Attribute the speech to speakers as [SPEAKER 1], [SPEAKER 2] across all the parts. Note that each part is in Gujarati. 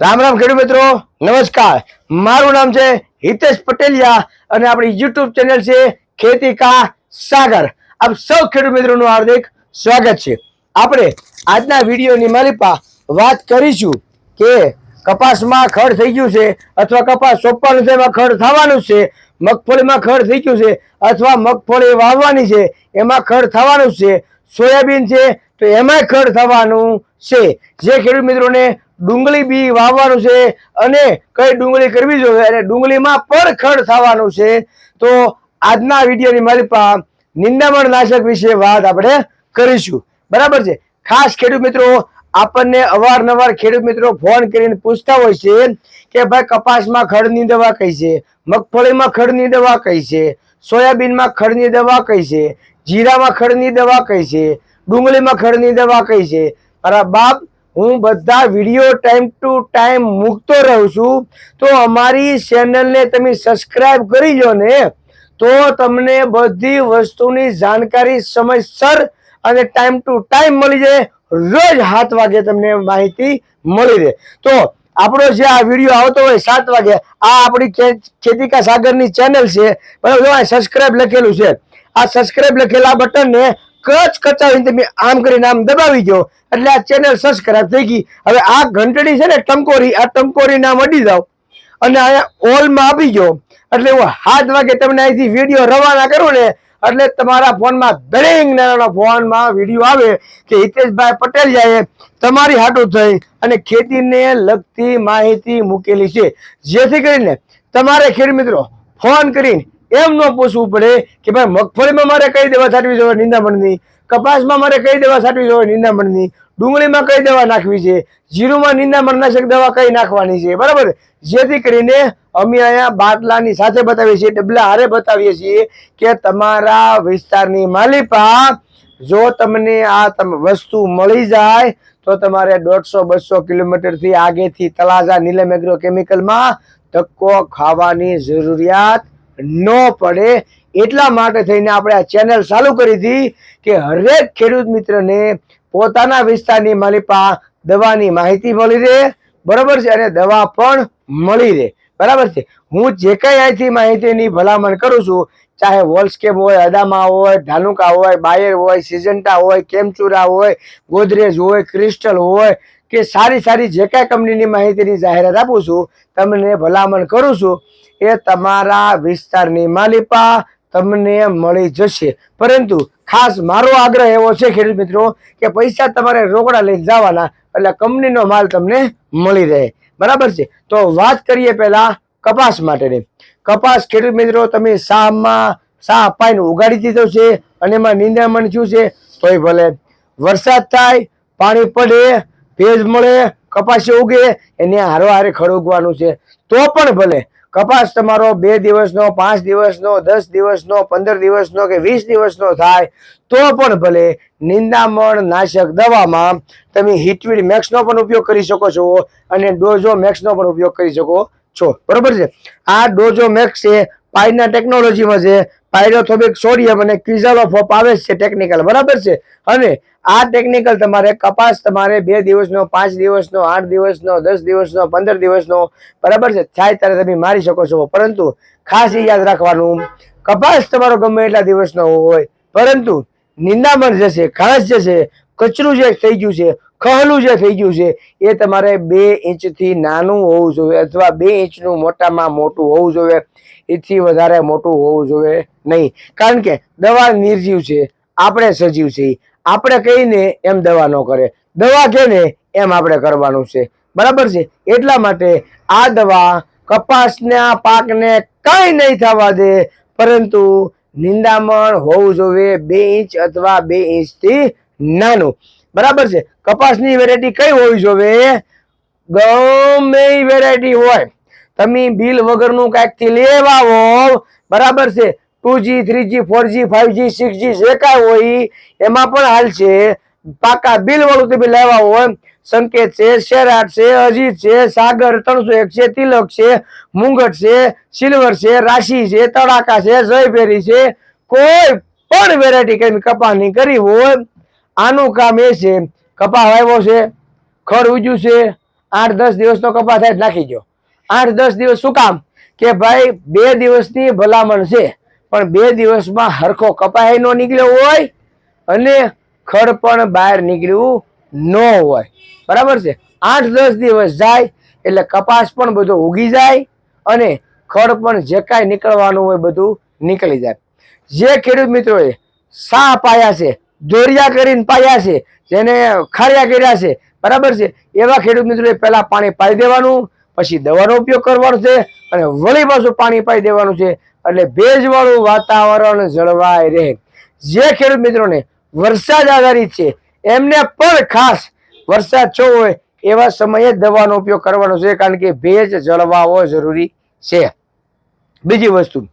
[SPEAKER 1] રામ રામ ખેડૂત મિત્રો, નમસ્કાર. મારું નામ છે હિતેશ પટેલિયા અને આપણી યુટ્યુબ ચેનલ છે ખેતી કા સાગર. આપ સૌ ખેડૂત મિત્રોનું હાર્દિક સ્વાગત છે. આપણે આજના વિડીયોની માલિપા વાત કરીશું કે કપાસમાં ખડ થઈ ગયું છે અથવા કપાસ સોંપવાનું છે, એમાં ખડ થવાનું છે, મગફળીમાં ખડ થઈ ગયું છે અથવા મગફળી વાવવાની છે, એમાં ખડ થવાનું છે, સોયાબીન છે, તો એમાંય ખડ થવાનું છે. જે ખેડૂત મિત્રોને ડુંગળી બી વાવવાનું છે અને કઈ ડુંગળી કરવી જોઈએ? અને ડુંગળીમાં પણ ખડ થવાનું છે. તો આજના વિડીયોની મારી પા નિંદામણ નાશક વિશે વાત આપણે કરીશું. બરાબર છે? ખાસ ખેડૂત મિત્રો, આપણને અવારનવાર ખેડૂત મિત્રો ફોન કરીને પૂછતા હોય છે કે ભાઈ, કપાસમાં ખડની દવા કઈ છે? મગફળીમાં ખડની દવા કઈ છે? સોયાબીનમાં ખડની દવા કઈ છે? જીરામાં ખડની દવા કઈ છે? ડુંગળીમાં ખડની દવા કઈ છે? મારા બાપ હું બધા વીડિયો ટાઈમ ટુ ટાઈમ મૂકતો રહું છું. તો અમારી ચેનલને તમે સબસ્ક્રાઈબ કરી લો ને, તો તમને બધી વસ્તુની જાણકારી સમયસર અને ટાઈમ ટુ ટાઈમ મળી જાય. રોજ સાત વાગે તમને માહિતી મળી રહે. તો આપણો જે આ વીડિયો આવતો હોય સાત વાગે, આ આપણી ખે- ખેતિકા સાગરની ચેનલ છે બરાબર સબસ્ક્રાઈબ લખેલું છે. આ સબસ્ક્રાઈબ લખેલા બટનને કચ કચાવીને તમે આમ કરીને આમ દબાવી ગયો એટલે આ ચેનલ સબસ્ક્રાઈબ થઈ ગઈ. હવે આ ઘંટડી છે ને ટંકોરી આ ટંકોરી નામ અડી જાવ અને અહીંયા ઓલમાં આપી ગયો એટલે હું હાથ વાગે તમને અહીંથી વીડિયો રવાના કરું ને, એટલે તમારા ફોનમાં દરેક નાના ફોનમાં વીડિયો આવે કે હિતેશભાઈ પટેલ જાય તમારી હાટું થઈ અને ખેતીને લગતી માહિતી મૂકેલી છે. જેથી કરીને તમારે ખેડ મિત્રો, ફોન કરીને એમ ન પૂછવું પડે કે ભાઈ મગફળીમાં મારે કઈ દવા છાંટવી જોઈએ નિંદામણની? કપાસમાં મારે કઈ દવા છાંટવી જોઈએ નિંદામણની? ડુંગળીમાં કઈ દવા નાખવી છે? જીરુમાં નિંદામણનાશક દવા કઈ નાખવાની છે? બરાબર? જેથી કરીને અમે અહીંયા બાટલાની સાથે બતાવીએ છીએ, ડબલા હારે બતાવીએ છીએ કે તમારા વિસ્તારની માલિપા જો તમને આ વસ્તુ મળી જાય તો તમારે દોઢસો, બસો કિલોમીટરથી આગેથી તલાજા નીલમ એગ્રો કેમિકલમાં ધક્કો ખાવાની જરૂરિયાત ન પડે. એટલા માટે થઈને આપણે આ ચેનલ ચાલુ કરી હતી કે હરેક ખેડૂત મિત્રને પોતાના વિસ્તારની માલિપા દવાની માહિતી મળી રહે. બરાબર છે? અને દવા પણ મળી રહે. બરાબર છે? હું જે કંઈ અહીંથી માહિતીની ભલામણ કરું છું, ચાહે વોલ્સકેપ હોય અદામા હોય, ધાનુકા હોય, બાયર હોય, સિજન્ટા હોય, કેમચુરા હોય, ગોદરેજ હોય, ક્રિસ્ટલ હોય કે સારી સારી જે કાંઈ કંપનીની માહિતીની જાહેરાત આપું છું, તમને ભલામણ કરું છું, એ તમારા વિસ્તારની માલિપા તમને મળી જશે. પરંતુ ખાસ મારો આગ્રહ એવો છે, ખેડૂત મિત્રો, કે પૈસા તમારે રોકડા લઈને જવાના, એટલે કંપનીનો માલ તમને મળી રહે. બરાબર છે? તો વાત કરીએ પહેલા કપાસ માટેની. કપાસ, ખેડૂત મિત્રો, તમે શાહમાં શાહ પાઈને ઉગાડી દીધો છે અને એમાં નિંદામણ થયું છે, તોય ભલે. વરસાદ થાય, પાણી પડે ભેજ મળે, કપાસ ઉગે, એને હારો હારે ખડુગવાનું છે. તો પણ ભલે, કપાસ તમારો બે દિવસનો, પાંચ દિવસનો, દસ દિવસનો, પંદર દિવસનો કે વીસ દિવસનો થાય, તો પણ ભલે, નિંદામણ નાશક દવામાં તમે હિટવીડ મેક્સનો પણ ઉપયોગ કરી શકો છો અને ડોઝો મેક્સનો પણ ઉપયોગ કરી શકો છો. બરોબર છે? આ ડોઝો મેક્સ છે પાયના ટેકનોલોજીમાં છે. પાયરોથોબિક સોડિયમ અને ક્વિઝાલોફોપ આવે છે ટેકનિકલ બરાબર છે? અને આ ટેકનિકલ તમારે કપાસ તમારે બે દિવસનો, પાંચ દિવસનો, આઠ દિવસનો, દસ દિવસનો, પંદર દિવસનો, બરાબર છે? થાય ત્યારે તમે મારી શકો છો. પરંતુ ખાસ યાદ રાખવાનું, કપાસ તમારો ગમે એટલા દિવસનો હોય, પરંતુ નિંદામણ જે છે ઘાસ જે છે, કચરું જે થઈ ગયું છે ખહલું જે થઈ ગયું છે, એ તમારે બે ઇંચથી નાનું હોવું જોઈએ અથવા બે ઇંચનું મોટામાં મોટું હોવું જોઈએ. એથી વધારે મોટું હોવું જોઈએ નહીં. કારણ કે દવા નિર્જીવ છે, આપણે સજીવ છીએ. આપણે કહીને એમ દવા ન કરે. દવા કે એમ આપણે કરવાનું છે. બરાબર છે? એટલા માટે આ દવા કપાસના પાકને કંઈ નહીં થવા દે, પરંતુ નિંદામણ હોવું જોઈએ બે ઇંચ અથવા બે ઇંચથી નાનું. બરાબર છે? કપાસની વેરાયટી કઈ હોવી જોવે ગમે વેરાયટી હોય. તમે બિલ વગરનું કાંઈકથી લેવા હો બરાબર છે? Two G three G four six G જે કાંઈ હોય એમાં પણ હાલ છે. પાકા બિલ વાળું તમે લેવા હોય સંકેત છે, શેરાટ છે, અજીત છે, સાગર ત્રણસો એક છે, તિલક છે, મુંગટ છે, સિલ્વર છે, રાશિ છે, તડાકા છે, જયભેરી છે. કોઈ પણ વેરાયટી કઈ કપાસની કરી હોય. આનું કામ એ છે કપા વાવ્યો છે, ખડ ઉજ્યું છે, આઠ દસ દિવસનો કપા થાય તો નાખી દો આઠ દસ દિવસ શું કામ? કે ભાઈ, બે દિવસની ભલામણ છે, પણ બે દિવસમાં હરખો કપાય ન નીકળ્યો હોય અને ખડ પણ બહાર નીકળ્યું ન હોય. બરાબર છે? આઠ દસ દિવસ જાય, એટલે કપાસ પણ બધો ઉગી જાય અને ખડ પણ જે કાંઈ નીકળવાનું હોય બધું નીકળી જાય. જે ખેડૂત મિત્રોએ સા પાયા છે દોરિયા કરીને પાયા છે, જેને ખાર્યા કર્યા છે, બરાબર છે? એવા ખેડૂત મિત્રોએ પહેલા પાણી પાઈ દેવાનું, પછી દવાનો ઉપયોગ કરવાનો છે અને વળી પાછું પાણી પાઈ દેવાનું છે. એટલે ભેજવાળું વાતાવરણ જળવાય રહે. જે ખેડૂત મિત્રોને વરસાદ આધારિત છે, એમને પણ ખાસ વરસાદ છો હોય એવા સમયે દવાનો ઉપયોગ કરવાનો છે, કારણ કે ભેજ જળવાવો જરૂરી છે. બીજી વસ્તુ,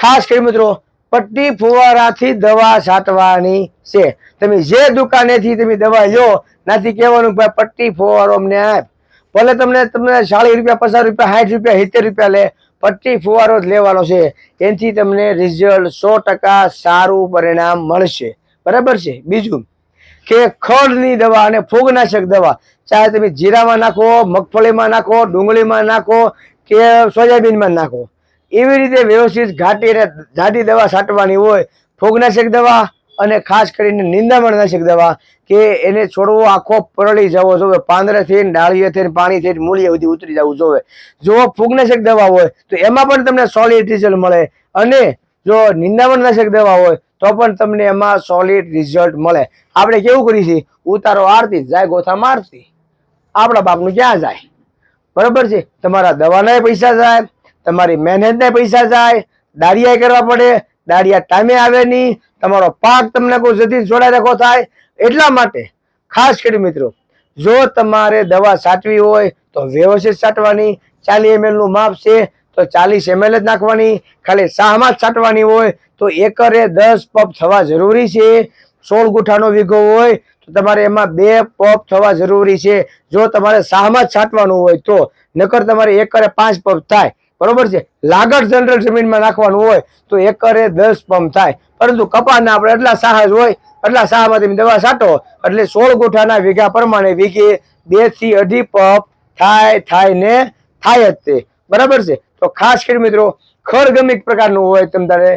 [SPEAKER 1] ખાસ ખેડૂત મિત્રો પટ્ટી ફુવારાથી દવા છાંટવાની છે. તમે જે દુકાનેથી તમે દવા લો નાથી કહેવાનું ભાઈ, પટ્ટી ફુવારો અમને આપ. ભલે તમને તમને ચાળીસ રૂપિયા, પચાસ રૂપિયા, સાઠ રૂપિયા, સિત્તેર રૂપિયા લે, પટ્ટી ફુવારો જ લેવાનો છે. એનાથી તમને રિઝલ્ટ સો ટકા સારું પરિણામ મળશે. બરાબર છે? બીજું કે ખડની દવા અને ફૂગનાશક દવા. ચાહે તમે જીરામાં નાખો, મગફળીમાં નાખો, ડુંગળીમાં નાખો કે સોયાબીનમાં નાખો. એવી રીતે વ્યવસ્થિત ઘાટી અને જાડી દવા છાંટવાની હોય, ફૂગનાશક દવા અને ખાસ કરીને નિંદામણનાશક દવા, કે એને છોડવો આખો પરળી જવો જોવે, પાંદરેથી ડાળીએથી પાણીથી મૂળિયા સુધી ઉતરી જવું જોવે. જો ફૂગનાશક દવા હોય, તો એમાં પણ તમને સોલિડ રિઝલ્ટ મળે. અને જો નિંદામણનાશક દવા હોય, તો પણ તમને એમાં સોલિડ રિઝલ્ટ મળે. આપણે કેવું છીએ? ઉતારો આરતી, જાય ગોથા મારતી. આપણા બાપનું ક્યાં જાય? બરાબર છે? તમારા દવાના પૈસા જાય. તમારી મહેનતને પૈસા જાય, દાડિયા કરવા પડે, દાડિયા ટાઈમે આવે નહીં, તમારો પાક તમને કોઈ જતી જોડાઈ રાખો થાય, એટલા માટે ખાસ કરી મિત્રો, જો તમારે દવા છાંટવી હોય તો વ્યવસ્થિત છાંટવાની ચાલીસ એમએલનું માપ છે તો ચાલીસ એમએલ જ નાખવાની, ખાલી શાહમાં જ છાંટવાની હોય તો એકરે દસ પપ થવા જરૂરી છે. સોળ ગુઠાનો વીઘો હોય તો તમારે એમાં બે પપ થવા જરૂરી છે. જો તમારે શાહમાં જ છાંટવાનું હોય તો, નકર તમારે એકરે પાંચ પપ થાય. બરોબર છે? લાગડ જનરલ જમીનમાં નાખવાનું હોય તો એકરે દસ પંપ થાય. પરંતુ કપાસના આપણે એટલા સાહસ હોય, એટલા સાહમાં તમે દવા છાંટો, એટલે સોળ ગોઠાના વીઘા પ્રમાણે વીઘે બેથી અઢી પંપ થાય થાય ને થાય જ તે. બરાબર છે? તો ખાસ કરી મિત્રો, ખરગમિક પ્રકારનું હોય તમ તારે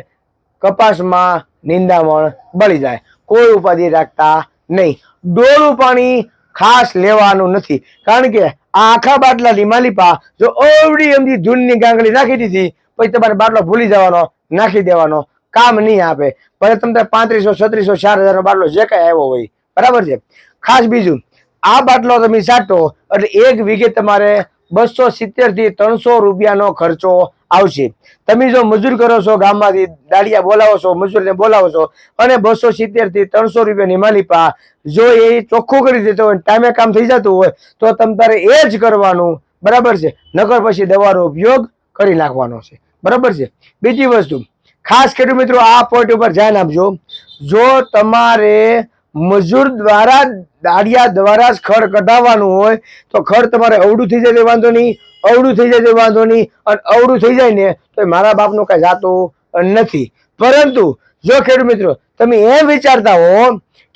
[SPEAKER 1] કપાસમાં નિંદામણ બળી જાય. કોઈ ઉપાધિ રાખતા નહીં. ડોળું પાણી ખાસ લેવાનું નથી. કારણ કે આ આખા બાટલાની માલિપા જો ઓવડી એમની ધૂનની ગાંગડી નાખી દીધી, પછી તમારે બાટલો ભૂલી જવાનો, નાખી દેવાનો, કામ નહીં આપે. ભલે તમને પાંત્રીસો, છત્રીસો, ચાર હજારનો બાટલો જે કાંઈ આવ્યો હોય. બરાબર છે? ખાસ બીજું, આ બાટલો તમે સાટો, એટલે એક વીઘે તમારે બસો સિત્તેરથી ત્રણસો રૂપિયાનો ખર્ચો આવશે. તમે જો મજૂર કરો છો ગામમાંથી, દાડિયા બોલાવો છો, મજૂરને બોલાવો છો, અને બસો સિત્તેરથી ત્રણસો રૂપિયાની માલિપા જો એ ચોખ્ખું કરી દેતો હોય ટાઈમે કામ થઈ જતું હોય, તો તમ તારે એ જ કરવાનું. બરાબર છે? નકર પછી દવાનો ઉપયોગ કરી નાખવાનો છે. બરાબર છે? બીજી વસ્તુ, ખાસ કરી મિત્રો આ પોઈન્ટ ઉપર ધ્યાન આપજો. જો તમારે મજૂર દ્વારા દાડિયા દ્વારા જ ખડ કઢાવવાનું હોય, તો ખડ તમારે અવડું થઈ જાય વાંધો નહીં. અવડું થઈ જાય તો વાંધો નહીં. અને અવડું થઈ જાય ને, તો એ મારા બાપનું કાંઈ જાતું નથી. પરંતુ, જો ખેડૂત મિત્રો, તમે એમ વિચારતા હો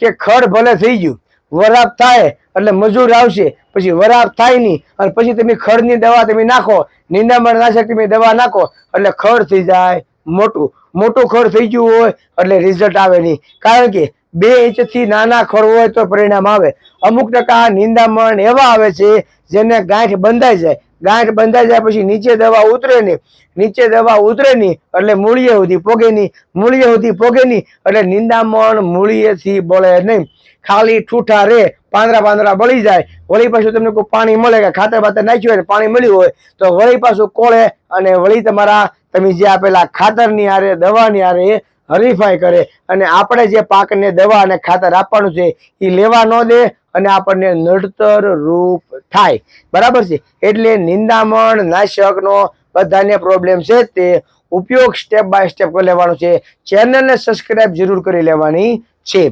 [SPEAKER 1] કે ખડ ભલે થઈ ગયું, વરાપ થાય, એટલે મજૂર આવશે, પછી વરાપ થાય નહીં, અને પછી તમે ખડની દવા તમે નાખો નિંદામણ નાશક તમે દવા નાખો, એટલે ખડ થઈ જાય મોટું. મોટું ખડ થઈ ગયું હોય, એટલે રિઝલ્ટ આવે નહીં. કારણ કે બે ઇંચથી નાના ખડ હોય તો પરિણામ આવે. અમુક ટકા નિંદામણ એવા આવે છે જેને ગાંઠ બંધાઈ જાય. ગાંઠ બંધાઈ જાય પછી નીચે દવા ઉતરે નહીં. નીચે દવા ઉતરે નહીં એટલે મૂળીએ સુધી પોગે નહીં. મૂળીએ સુધી પોગે નહીં એટલે નિંદામણ મૂળીએથી બળે નહીં. ખાલી ઠૂઠા રે, પાંદરા પાંદરા બળી જાય. વળી પાછું તમને કોઈ પાણી મળે કે ખાતર બાતર નાખ્યું હોય પાણી મળ્યું હોય તો વળી પાછું કોળે અને વળી તમારા તમે જે આપેલા ખાતરની હારે, દવાની હારે હરીફાઈ કરે અને આપણે જે પાકને દવા અને ખાતર આપવાનું છે, એ લેવા ન દે અને આપણને નડતર રૂપ થાય. બરાબર છે? એટલે નિંદામણ, નાશકનો બધાને પ્રોબ્લેમ છે. તે ઉપયોગ સ્ટેપ બાય સ્ટેપ કરી લેવાનો છે. ચેનલને સબસ્ક્રાઇબ જરૂર કરી લેવાની છે.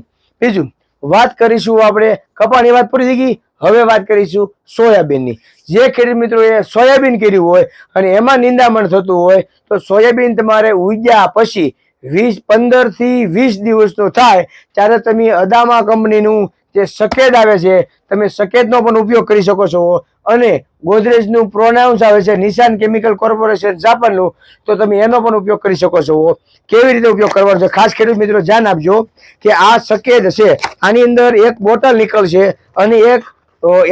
[SPEAKER 1] બીજું, વાત કરીશું આપણે કપાની વાત પૂરી થઈ ગઈ? હવે વાત કરીશું સોયાબીનની. જે ખેડૂત મિત્રોએ સોયાબીન કર્યું હોય અને એમાં નિંદામણ થતું હોય, તો સોયાબીન તમારે ઉગ્યા પછી વીસ, પંદરથી વીસ દિવસનો થાય, ત્યારે તમે અદામા કંપનીનું જે સકેદ આવે છે, તમે સકેદનો પણ ઉપયોગ કરી શકો છો. અને ગોદરેજનું પ્રોનાઉન્સ આવે છે, નિશાન કેમિકલ કોર્પોરેશન જાપાનનું, તો તમે એનો પણ ઉપયોગ કરી શકો છો. કેવી રીતે ઉપયોગ કરવાનો છે? ખાસ ખેડૂત મિત્રો ધ્યાન આપજો કે આ સકેદ છે. આની અંદર એક બોટલ નીકળશે અને એક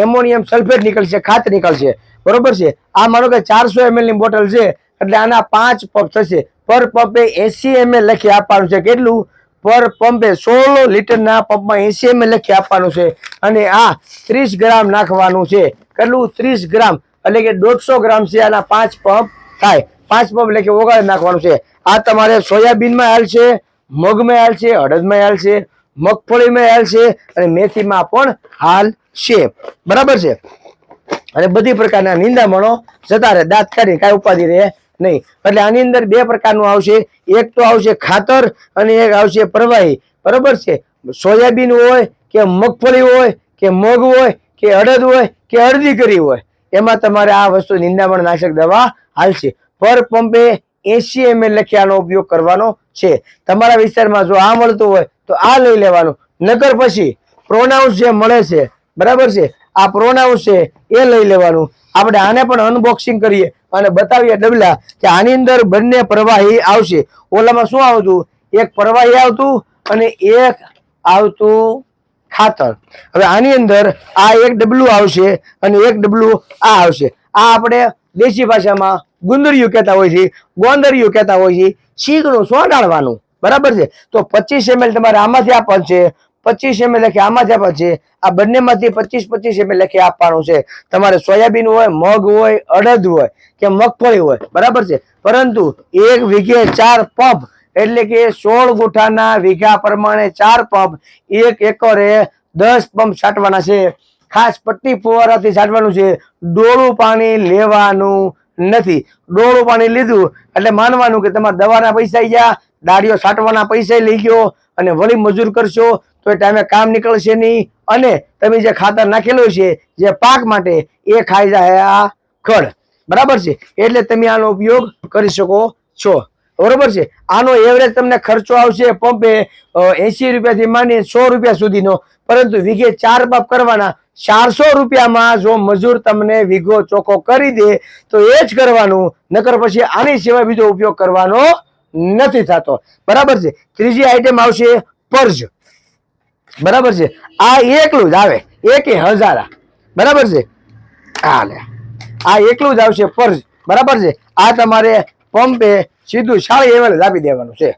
[SPEAKER 1] એમોનિયમ સલ્ફેટ નીકળશે, ખાત નીકળશે. બરોબર છે? આ મારો કે ચારસો એમએલની બોટલ છે, એટલે આના પાંચ પગ થશે. પર પંપે એસી એમએલ લખી આપવાનું છે. કેટલું? પર પંપે સોળ લીટરના પંપમાં એસી એમએલ લખી આપવાનું છે. અને આ ત્રીસ ગ્રામ નાખવાનું છે. કેટલું? ત્રીસ ગ્રામ. એટલે કે દોઢસો ગ્રામ છે આના પાંચ પંપ થાય. પાંચ પંપ એટલે કે ઓગાળી નાખવાનું છે. આ તમારે સોયાબીનમાં હાલ છે, મગમાં હાલ છે, અડદમાં હાલ છે, મગફળીમાં હાલ છે અને મેથીમાં પણ હાલ છે. બરાબર છે? અને બધી પ્રકારના નિંદામણો જતા રહે. દાંત કાઢી કાંઈ ઉપાધિ રહે નહીં. એટલે આની અંદર બે પ્રકારનું આવશે. એક તો આવશે ખાતર અને એક આવશે પ્રવાહી. બરોબર છે? સોયાબીન હોય કે મગફળી હોય કે મગ હોય કે અડદ હોય કે અડદી કરી હોય, એમાં તમારે આ વસ્તુ નિંદામણ નાશક દવા હાલશે. પર પંપે એસી એમએલ લખ્યાનો ઉપયોગ કરવાનો છે. તમારા વિસ્તારમાં જો આ મળતું હોય તો આ લઈ લેવાનું. નકર પછી પ્રોનાઉન્સ જે મળે છે, બરાબર છે? આ પ્રોનાઉન્સ છે એ લઈ લેવાનું. આપણે આને પણ અનબોક્સિંગ કરીએ અને બતાવીએ ડબલા કે આની અંદર બંને પ્રવાહી આવશે. ઓલામાં શું આવતું? એક પ્રવાહી આવતું અને એક આવતું ખાતર. હવે આની અંદર આ એક ડબલું આવશે અને એક ડબલું આ આવશે. આ આપણે દેશી ભાષામાં ગુંદરિયું કહેતા હોય છે, ગોંદરિયું કહેતા હોય છે શીકનું સોંડાળવાનું. બરાબર છે? તો પચીસ એમએલ તમારે આમાંથી આપવાનું છે. પચીસ એમએલ લખી આમાંથી આપવાનું છે. આ બંનેમાંથી પચીસ પચીસ એમએલ લખી આપવાનું છે. તમારે સોયાબીન હોય, મગ હોય, અડદ હોય કે મગફળી હોય, બરાબર છે? પરંતુ એક વીઘે ચાર પંપ, એટલે કે સોળ ગુઠાના વીઘા પ્રમાણે ચાર પંપ, એક એકરે દસ પંપ છાંટવાના છે. ખાસ પટ્ટી ફુવારાથી છાંટવાનું છે. ડોળું પાણી લેવાનું નથી. ડોળું પાણી લીધું એટલે માનવાનું કે તમારા દવાના પૈસા ગયા દાડીઓ છાંટવાના પૈસા લઈ ગયો અને વળી મજૂર કરશો, તો એ ટાઈમે કામ નીકળશે નહીં. અને તમે જે ખાતર નાખેલું છે, જે પાક માટે, એ ખાઈ જાય આ ખડ. બરાબર છે? એટલે તમે આનો ઉપયોગ કરી શકો છો. બરોબર છે? આનો એવરેજ તમને ખર્ચો આવશે પંપે એસી રૂપિયાથી માંડી સો રૂપિયા સુધીનો. પરંતુ વીઘે ચાર પંપ કરવાના ચારસો રૂપિયામાં જો મજૂર તમને વીઘો ચોખ્ખો કરી દે, તો એ જ કરવાનું. નકર પછી આની સિવાય બીજો ઉપયોગ કરવાનો નથી થતો. બરાબર છે? ત્રીજી આઈટમ આવશે પર્જ બરાબર છે? આ એકલું જ આવે. એક હજારા બરાબર છે? આ લે. આ એકલું જ આવશે પર્જ બરાબર છે? આ તમારે પંપે સીધું સાડી જ આપી દેવાનું છે.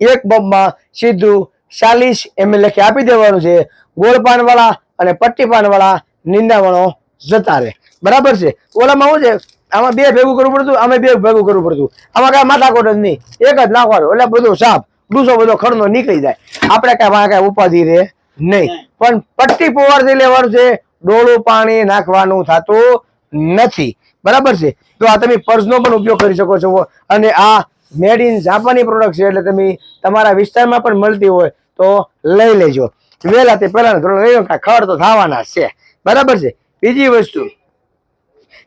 [SPEAKER 1] એક પંપમાં સીધું ચાલીસ એમ લખી આપી દેવાનું છે. ગોળપાન વાળા અને પટ્ટી પાન વાળા નિંદાવણો જતા રહે. બરાબર છે? ઓલામાં શું છે? આમાં બે ભેગું કરવું પડતું આમાં બે ભેગું કરવું પડતું. આમાં કાંઈ માથાકોટ જ નહીં. એક જ નાખવાનું એટલે બધું સાફ ડૂસો બધો ખડનો નીકળી જાય. આપણે કાંઈ વાંકા કાંઈ ઉપાધિ રહે નહીં. પણ પટ્ટી પોવારથી લેવાનું છે ડોળું પાણી નાખવાનું થતું નથી. બરાબર છે? તો આ તમે પર્સનો પણ ઉપયોગ કરી શકો છો. અને આ મેડ ઇન જાપાની પ્રોડક્ટ છે એટલે તમે તમારા વિસ્તારમાં પણ મળતી હોય તો લઈ લેજો. વહેલા તે પહેલા ખબર તો થવાના છે. બરાબર છે? બીજી વસ્તુ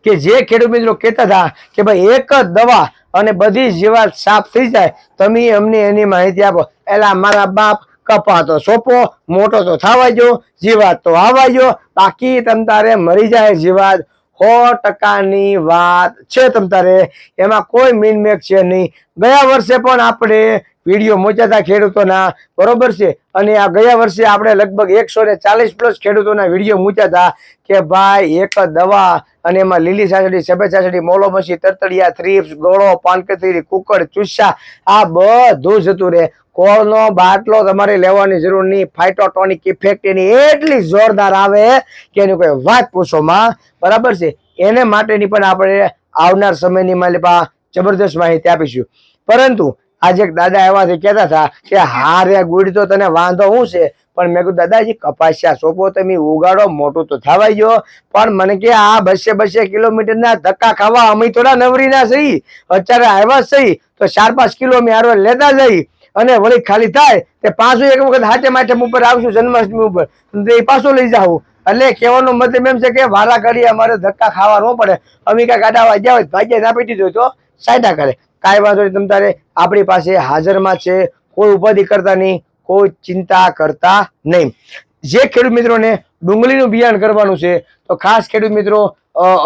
[SPEAKER 1] કે જે ખેડૂત મિત્રો કહેતા હતા કે ભાઈ એક જ દવા અને બધી જીવાત સાફ થઈ જાય, તમે અમને એની માહિતી આપો. એલા, મારા બાપ કપા તો સોંપો, મોટો તો થવા જો જીવાત તો આવવા જો બાકી તમ તારે મરી જાય જીવાત. સો ટકાની વાત છે તમ તારે. એમાં કોઈ મીનમેક છે નહીં. ગયા વર્ષે પણ આપણે વીડિયો મોચ્યા હતા ખેડૂતોના, બરોબર છે? અને આ ગયા વર્ષે આપણે લગભગ એકસો ને ચાલીસ પ્લસ ખેડૂતોના વીડિયો મૂચ્યા હતા કે ભાઈ એક દવા અને એમાં લીલી સાસડી સફેદ સાસડી મોલોમસી, તરતડિયા, થ્રીપ્સ, ગોળો, પાનકતરી કુકડ ચુસ્સા, આ બધું જતું રહે કોળનો બાટલો તમારે લેવાની જરૂર નહીં. ફાઇટોટોનિક ઇફેક્ટ એની એટલી જોરદાર આવે કે એની કોઈ વાત પૂછોમાં બરાબર છે? એને માટેની પણ આપણે આવનાર સમયની માલિપા જબરદસ્ત માહિતી આપીશું. પરંતુ આજે એક દાદા એવાથી કહેતા હતા કે, હારે ગુડ તો તને વાંધો શું છે? પણ મેં કીધું, દાદાજી, કપાસિયા સોપો તમે ઉગાડો, મોટું તો થવાઈ ગયો પણ મને કે આ બસે બસે કિલોમીટર ના ધક્કા ખાવા, અમે થોડા નવરી ના સહી. અત્યારે આવ્યા સહી. તો ચાર પાંચ કિલો અમે હારવા લેતા જઈ. અને વળી ખાલી થાય, તે પાછું એક વખત હાથે માઠેમ ઉપર આવશું, જન્માષ્ટમી ઉપર. એ પાછું લઈ જાઉં. એટલે કહેવાનો મતલબ એમ છે કે વારા ઘડી અમારે ધક્કા ખાવા ન પડે. અમે કાંઈ ગાડા ગયા હોય, ભાગ્ય ના પીટી દો તો સાયદા કરે. કાંઈ વાંધો નહીં, તમ તારે આપણી પાસે હાજરમાં છે, કોઈ ઉપાધિ કરતા નહીં. કોઈ ચિંતા કરતા નહીં. જે ખેડૂત મિત્રોને ડુંગળીનું બિયારણ કરવાનું છે, તો ખાસ ખેડૂત મિત્રો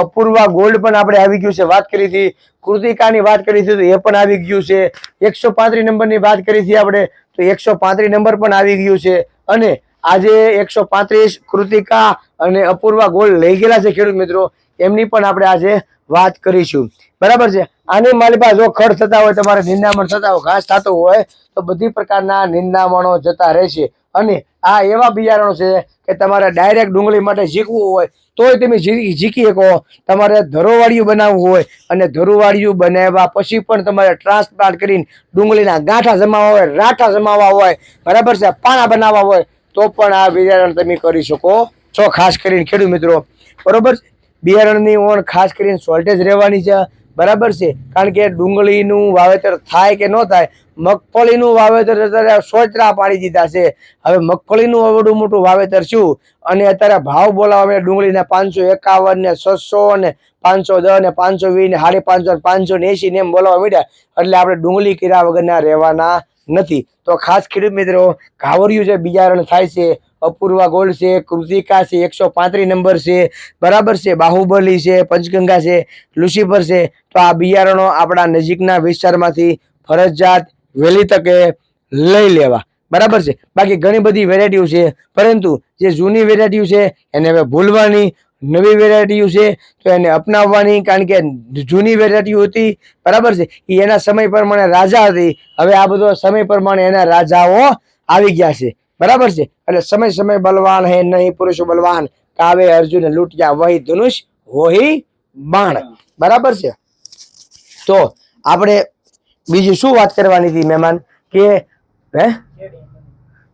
[SPEAKER 1] અપૂર્વા ગોલ્ડ પણ આપણે આવી ગયું છે. વાત કરી હતી, કૃતિકાની વાત કરી હતી, તો એ પણ આવી ગયું છે. એકસો પાંત્રીસ નંબરની વાત કરી હતી આપણે, તો એકસો પાંત્રીસ નંબર પણ આવી ગયું છે. અને આજે એકસો પાંત્રીસ કૃતિકા અને અપૂર્વા ગોલ્ડ લઈ ગયેલા છે ખેડૂત મિત્રો, એમની પણ આપણે આજે વાત કરીશું. બરાબર છે? આની મારી પાસે જો ખડ થતા હોય, તમારે નિંદામણ થતા હોય, ઘાસ થતો હોય, તો બધી પ્રકારના નિંદામણો જતા રહેશે. અને આ એવા બિયારણો છે કે તમારે ડાયરેક્ટ ડુંગળી માટે શીખવું હોય, તોય તમે શીખી શકો. તમારે ધરોવાળિયું બનાવવું હોય, અને ધરોવાળિયું બનાવ્યા પછી પણ તમારે ટ્રાન્સપ્લાન્ટ કરીને ડુંગળીના ગાંઠા જમાવવા હોય, રાઠા જમાવવા હોય, બરાબર છે? પાણા બનાવવા હોય, તો પણ આ બિયારણ તમે કરી શકો. છો, ખાસ કરીને ખેડૂત મિત્રો. બરાબર બિયારણની ઓણ ખાસ કરીને સોલ્ટેજ રહેવાની છે. બરાબર છે? કારણ કે ડુંગળીનું વાવેતર થાય કે ન થાય, મગફળીનું વાવેતર અત્યારે સોચરા પાડી દીધા છે. હવે મગફળીનું અવડું મોટું વાવેતર શું? અને અત્યારે ભાવ બોલાવવા માંડ્યા ડુંગળીના પાંચસો એકાવન ને છસો ને પાંચસો દસ ને પાંચસો વીસ ને સાડી પાંચસો ને પાંચસો ને એસી ને એમ બોલાવવા મળ્યા એટલે આપણે ડુંગળી કર્યા વગરના રહેવાના નથી. તો ખાસ ખેડૂત મિત્રો, ઘાવરિયું છે બિયારણ થાય છે અપૂર્વા ગોલ્ડ છે, કૃતિકા છે, એકસો પાંત્રીસ નંબર છે, બરાબર છે, બાહુબલી છે, પંચગંગા છે, લુસીફર છે. તો આ બિયારણો આપણા નજીકના વિસ્તારમાંથી ફરજિયાત વહેલી તકે લઈ લેવા. બરાબર છે? બાકી ઘણી બધી વેરાયટીઓ છે, પરંતુ જે જૂની વેરાયટીઓ છે, એને હવે ભૂલવાની નવી વેરાયટીઓ છે, તો એને અપનાવવાની, કારણ કે જૂની વેરાયટીઓ હતી, બરાબર છે? એ એના સમય પ્રમાણે રાજા હતી. હવે આ બધો સમય પ્રમાણે એના રાજાઓ આવી ગયા છે. બરાબર છે? એટલે સમય સમય બલવાન હે નહીં પુરુષ બલવાન. કાવે અર્જુન લૂંટ્યા વહી ધનુષ હોહી બાણ. બરાબર છે? તો આપણે બીજી શું વાત કરવાની હતી મહેમાન? કે હે?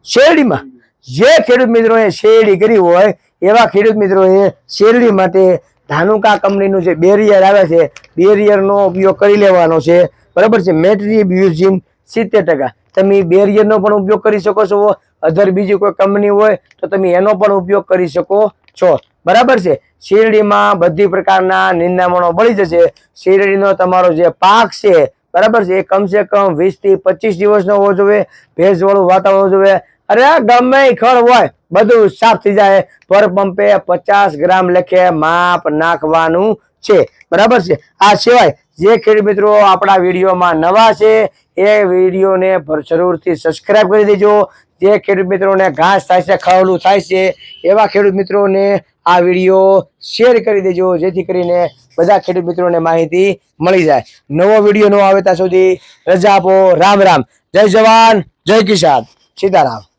[SPEAKER 1] શેરડીમાં. જે ખેડૂત મિત્રોએ શેરડી કરી હોય એવા ખેડૂત મિત્રોએ શેરડી માટે ધાનુકા કંપનીનું જે બેરિયર આવે છે બેરિયરનો ઉપયોગ કરી લેવાનો છે. બરાબર છે? મેટ્રી બ્યુઝિન સિત્તેર ટકા. તમે બેરિયરનો પણ ઉપયોગ કરી શકો છો. અધર બીજી કોઈ કંપની હોય તો તમે એનો પણ ઉપયોગ કરી શકો છો. બરાબર છે? શેરડીમાં બધી પ્રકારના નિંદામણો બળી જશે. શેરડીનો તમારો જે પાક છે, બરાબર છે, એ કમસે કમ વીસથી પચીસ દિવસનો હોવો જોઈએ, ભેજવાળું વાતાવરણ હોવું જોઈએ. અરે ગમે ખળ હોય, બધું સાફ થઈ જાય. પર પંપે પચાસ ગ્રામ લેખે માપ નાખવાનું છે. બરાબર છે? આ સિવાય જે ખેડૂત મિત્રો આપણા વિડીયોમાં નવા છે, એ વિડીયોને જરૂરથી સબસ્ક્રાઇબ કરી દેજો. જે ખેડૂત મિત્રોને ઘાસ થાય છે ખવલું થાય છે, એવા ખેડૂત મિત્રોને આ વીડિયો શેર કરી દેજો, જેથી કરીને બધા ખેડૂત મિત્રોને માહિતી મળી જાય. નવો વીડિયો ન આવે ત્યાં સુધી રજા આપો. રામ રામ. જય જવાન, જય કિસાન. સીતારામ.